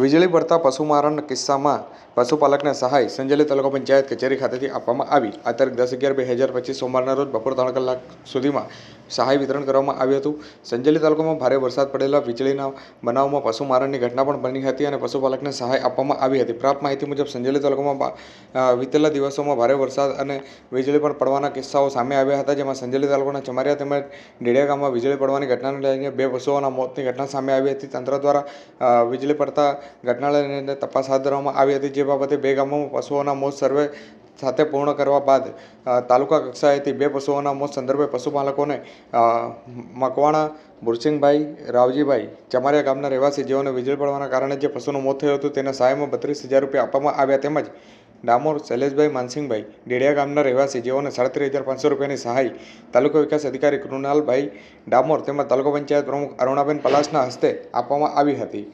વીજળી પડતા પશુમારણ કિસ્સામાં પશુપાલકને સહાય સંજેલી તાલુકા પંચાયત કચેરી ખાતેથી આપવામાં આવી. આ તારીખ દસ અગિયાર બે હજાર પચીસ સોમવારના રોજ બપોર ત્રણ કલાક સુધીમાં સહાય વિતરણ કરવામાં આવ્યું હતું. સંજેલી તાલુકામાં ભારે વરસાદ પડેલા વીજળીના બનાવમાં પશુમારણની ઘટના પણ બની હતી અને પશુપાલકને સહાય આપવામાં આવી હતી. પ્રાપ્ત માહિતી મુજબ સંજેલી તાલુકામાં વિતેલા દિવસોમાં ભારે વરસાદ અને વીજળી પણ પડવાના કિસ્સાઓ સામે આવ્યા હતા, જેમાં સંજેલી તાલુકાના ચમારિયા તેમજ ડેડિયા ગામમાં વીજળી પડવાની ઘટનાને લઈને બે પશુઓના મોતની ઘટના સામે આવી હતી. તંત્ર દ્વારા વીજળી પડતા ઘટનાને અંદર તપાસ હાથ ધરવામાં આવી હતી, જે બાબતે બે ગામોમાં પશુઓના મોત સર્વે સાથે પૂર્ણ કરવા બાદ તાલુકા કક્ષાએથી બે પશુઓના મોત સંદર્ભે પશુપાલકોને મકવાણા ભુરસિંગભાઈ રાવજીભાઈ, ચમારિયા ગામના રહેવાસી જેઓને વીજળી પડવાના કારણે જે પશુનું મોત થયું હતું તેના સહાયમાં બત્રીસ હજાર રૂપિયા આપવામાં આવ્યા તેમજ ડામોર શૈલેષભાઈ માનસિંહભાઈ, ડેડિયા ગામના રહેવાસી જેઓને સાડત્રીસ હજાર પાંચસો રૂપિયાની સહાય તાલુકા વિકાસ અધિકારી કૃણાલભાઈ ડામોર તેમજ તાલુકા પંચાયત પ્રમુખ અરુણાબેન પલાસના હસ્તે આપવામાં આવી હતી.